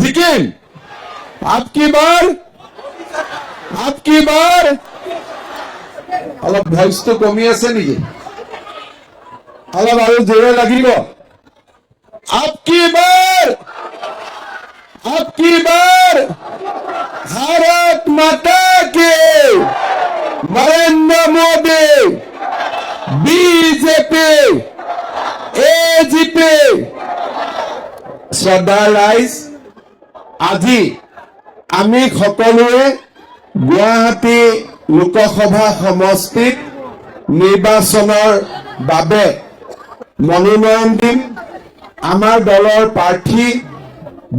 জিকিম up কি বাৰ up কি বাৰ অলপ ভইচটো কমি আছে নেকি? অলপ আৰু জোৰে লাগিব আপ কি বাৰ আপ কি বাৰ ভাৰত মাতা কি? নৰেন্দ্ৰ মোদী, বিজেপি এজিপি শ্ৰদ্ধা ৰাইজ আজি আমি সকলোৱে গুৱাহাটী লোকসভা সমষ্টিত নিৰ্বাচনৰ বাবে মনোনয়ন দিম। আমাৰ দলৰ প্ৰাৰ্থী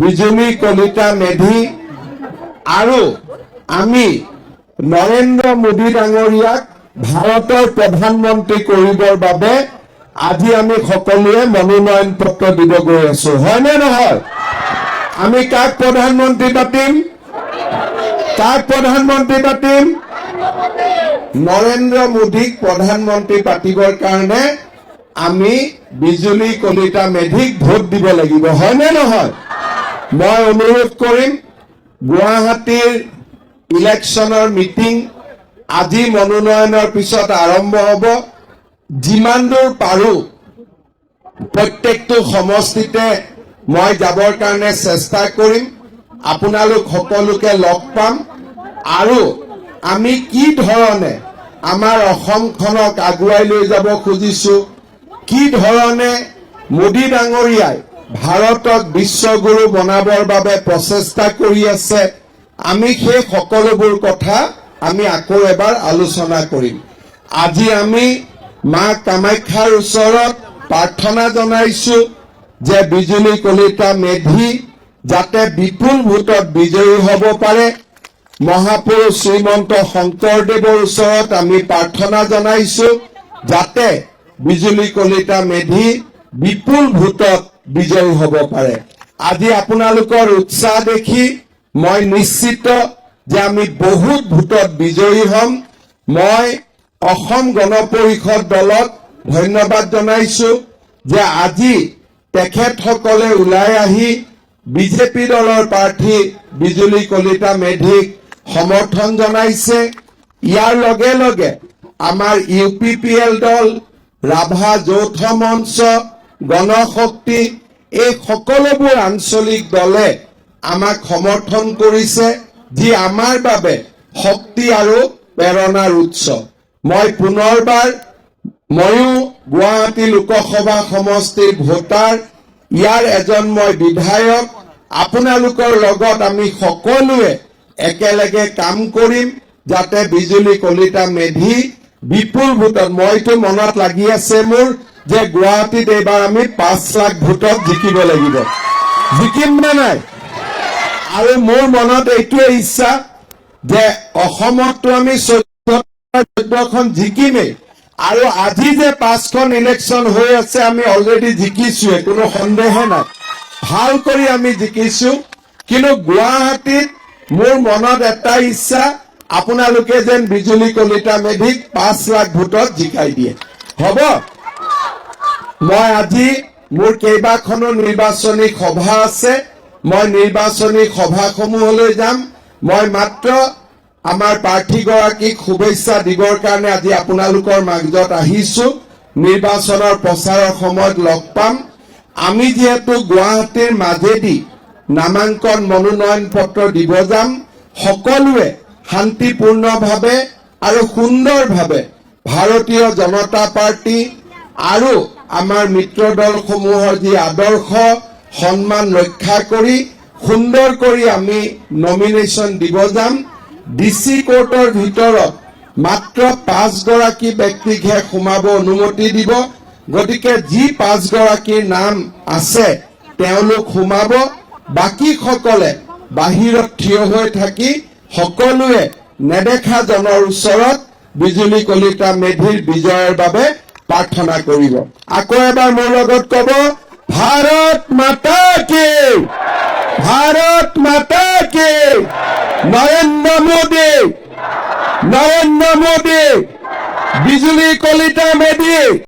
বিজুলী কলিতা মেধি আৰু আমি নৰেন্দ্ৰ মোদী ডাঙৰীয়াক ভাৰতৰ প্ৰধানমন্ত্ৰী কৰিবৰ বাবে আজি আমি সকলোৱে মনোনয়ন পত্ৰ দিব গৈ আছো। হয়নে নহয়? আমি কাক প্ৰধানমন্ত্ৰী পাতিম? কাক প্ৰধানমন্ত্ৰী পাতিম? নৰেন্দ্ৰ মোদীক প্ৰধানমন্ত্ৰী পাতিবৰ কাৰণে আমি বিজুলী, কলিতা, মেধিক ভোট দিব লাগিব। হয়নে নহয়? মই অনুৰোধ কৰিম, গুৱাহাটীৰ ইলেকশ্যনৰ মিটিং আজি মনোনয়নৰ পিছত আৰম্ভ হ'ব। যিমান দূৰ পাৰোঁ, প্ৰত্যেকটো সমষ্টিতে মই যাবৰ কাৰণে চেষ্টা কৰিম, আপোনালোক সকলোকে লগ পাম, আৰু আমি কি ধৰণে আমাৰ অসমখনক আগুৱাই লৈ যাব খুজিছো, কি ধৰণে মোদী ডাঙৰীয়াই ভাৰতক বিশ্বগুৰু বনাবৰ বাবে প্ৰচেষ্টা কৰি আছে, আমি সেই সকলোবোৰ কথা আমি আকৌ এবাৰ আলোচনা কৰিম। আজি আমি মা কামাখ্যাৰ ওচৰত প্ৰাৰ্থনা জনাইছো যে বিজুলী কলিতা মেধি যাতে বিপুল ভোটত বিজয়ী হ'ব পাৰে। মহাপুৰুষ শ্ৰীমন্ত শংকৰদেৱৰ ওচৰত আমি প্ৰাৰ্থনা জনাইছো যাতে বিজুলী কলিতা মেধি বিপুল ভোটত বিজয়ী হ'ব পাৰে। আজি আপোনালোকৰ উৎসাহ দেখি মই নিশ্চিত যে আমি বহুত ভোটত বিজয়ী হ'ম। মই অসম গণ পৰিষদ দলক ধন্যবাদ জনাইছো যে আজি তেখেতসকলে ওলাই আহি বিজেপি দলৰ প্ৰাৰ্থী বিজুলী কলিতা মেধিক সমৰ্থন জনাইছে। ইয়াৰ লগে লগে আমাৰ ইউ পি পি এল দল, ৰাভা যৌথ মঞ্চ, গণশক্তি, এই সকলোবোৰ আঞ্চলিক দলে আমাক সমৰ্থন কৰিছে, যি আমাৰ বাবে শক্তি আৰু প্ৰেৰণাৰ উৎস। মই পুনৰবাৰ ময়ো গুৱাহাটী লোকসভা সমষ্টিৰ ভোটাৰ, ইয়াৰ এজন মই বিধায়ক, আপোনালোকৰ লগত আমি সকলোৱে একেলগে কাম কৰিম যাতে বিজুলী কলিতা মেধি বিপুল ভোটত, মইতো মনত লাগি আছে মোৰ যে গুৱাহাটীত এইবাৰ আমি পাঁচ লাখ ভোটত জিকিব লাগিব। জিকিম নে নাই? আৰু মোৰ মনত এইটোৱে ইচ্ছা যে অসমততো আমি চৈধ্যখন জিকিমেই আৰু আজি যে পাঁচখন ইলেকশ্যন হৈ আছে, আমি অলৰেডি জিকিছোৱে কোনো সন্দেহ নাই। ভালো কৰি আমি জিকিছো, কিন্তু গুৱাহাটীত মোৰ মনত এটা ইচ্ছা, আপোনালোকে যেন বিজুলী কলিতা মেধিক পাঁচ লাখ ভোটত জিকাই দিয়ে। হ'ব? মই আজি মোৰ কেইবাখনো নিৰ্বাচনী সভা আছে, মই নিৰ্বাচনী সভাসমূহলৈ যাম, মই মাত্ৰ আমাৰ প্ৰাৰ্থীগৰাকীক শুভেচ্ছা দিবৰ কাৰণে আজি আপোনালোকৰ মাজত আহিছো। নিৰ্বাচনৰ প্ৰচাৰৰ সময়ত লগ পাম। আমি যিহেতু গুৱাহাটীৰ মাজেদি নামাংকন মনোনয়ন পত্ৰ দিব যাম, সকলোৱে শান্তিপূৰ্ণভাৱে আৰু সুন্দৰভাৱে ভাৰতীয় জনতা পাৰ্টি আৰু আমাৰ মিত্ৰ দলসমূহৰ যি আদৰ্শ, সন্মান ৰক্ষা কৰি সুন্দৰ কৰি আমি নমিনেশ্যন দিব যাম। ডি চি কোৰ্টৰ ভিতৰত মাত্ৰ পাঁচগৰাকী ব্যক্তিকহে সোমাব অনুমতি দিব। গতিকে যি পাঁচগৰাকীৰ নাম আছে, তেওঁলোক সোমাব। বাকীসকলে বাহিৰত থিয় হৈ থাকি সকলোৱে নেদেখা জনৰ ওচৰত বিজুলী কলিতা মেধিৰ বিজয়ৰ বাবে প্ৰাৰ্থনা কৰিব। আকৌ এবাৰ মোৰ লগত কব, ভাৰত মাতা কি? ভাৰত মাতা কি? নৰেন্দ্ৰ মোদী। নরেন্দ্র মোদী। বিজুলী কলিতা মেধি।